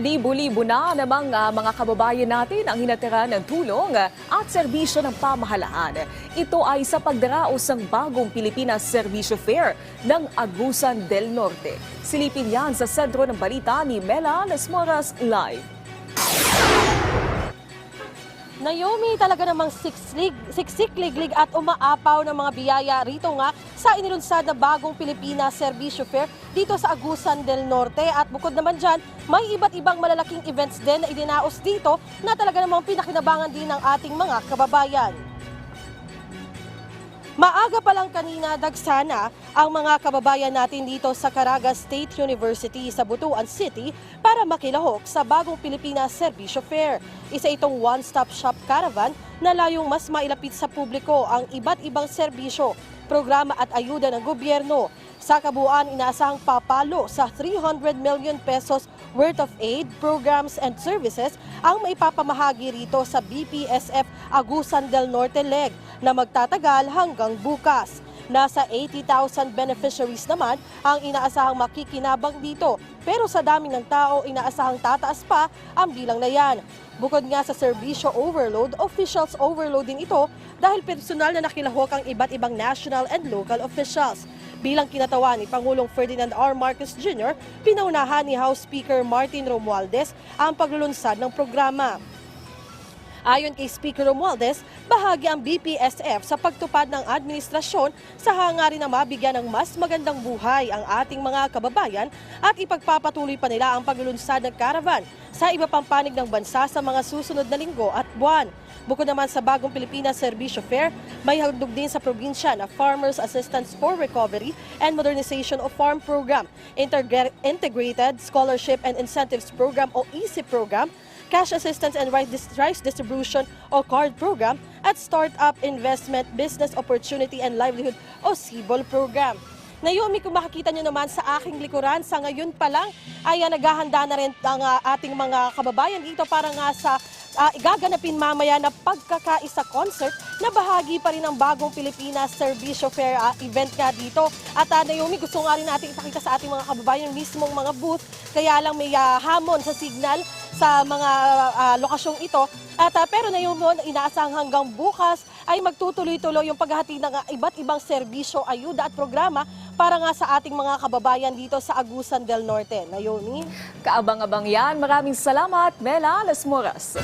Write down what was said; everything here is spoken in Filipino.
Libo-libo na namang ah, mga kababayan natin ang hinatira ng tulong ah, at serbisyo ng pamahalaan. Ito ay sa pagdaraos ng bagong Pilipinas Servisyo Fair ng Agusan del Norte. Silipin yan sa sentro ng balita ni Mela Las Moras Live. Naomi talaga namang siksik, siksik-liglig at umaapaw ng mga biyaya rito nga sa inilunsad na bagong Pilipinas Servisyo Fair dito sa Agusan del Norte. At bukod naman dyan, may iba't ibang malalaking events din na idinaos dito na talaga namang pinakinabangan din ng ating mga kababayan. Maaga pa lang kanina dagsana ang mga kababayan natin dito sa Caraga State University sa Butuan City para makilahok sa bagong Pilipinas Servisyo Fair. Isa itong one-stop shop caravan na layong mas mailapit sa publiko ang iba't ibang serbisyo, programa at ayuda ng gobyerno. Sa kabuuan, inaasahang papalo sa 300 million pesos worth of aid, programs and services ang maipapamahagi rito sa BPSF Agusan del Norte Leg na magtatagal hanggang bukas. Nasa 80,000 beneficiaries naman ang inaasahang makikinabang dito. Pero sa dami ng tao, inaasahang tataas pa ang bilang na yan. Bukod nga sa serbisyo overload, officials overload din ito dahil personal na nakilahok ang iba't ibang national and local officials. Bilang kinatawa ni Pangulong Ferdinand R. Marcos Jr., pinaunahan ni House Speaker Martin Romualdez ang paglulunsad ng programa. Ayon kay Speaker Romualdez, bahagi ang BPSF sa pagtupad ng administrasyon sa hangarin na mabigyan ng mas magandang buhay ang ating mga kababayan at ipagpapatuloy pa nila ang paglulunsad ng caravan sa iba pang panig ng bansa sa mga susunod na linggo at buwan. Bukod naman sa bagong Pilipinas Servisyo Fair, may handog din sa probinsya na Farmers Assistance for Recovery and Modernization of Farm Program, Integra- Integrated Scholarship and Incentives Program o EASY Program, Cash Assistance and Rice Dis- Rice Distribution o CARD Program at Startup Investment Business Opportunity and Livelihood o CIBOL Program. Naomi, kung makikita nyo naman sa aking likuran, sa ngayon pa lang ay ah, naghahanda na rin ang ah, ating mga kababayan dito para nga sa ah, igaganapin mamaya na pagkakaisa concert na bahagi pa rin ng bagong Pilipinas Servisyo Fair ah, event nga dito. At ah, Naomi, gusto nga rin natin ipakita sa ating mga kababayan mismong mga booth, kaya lang may ah, hamon sa signal sa mga ah, lokasyong ito. At ah, pero Naomi, inaasang hanggang bukas ay magtutuloy-tuloy yung paghati ng iba't ibang serbisyo, ayuda at programa para nga sa ating mga kababayan dito sa Agusan del Norte. Naomi? Kaabang-abang yan. Maraming salamat, Mela Las Moras.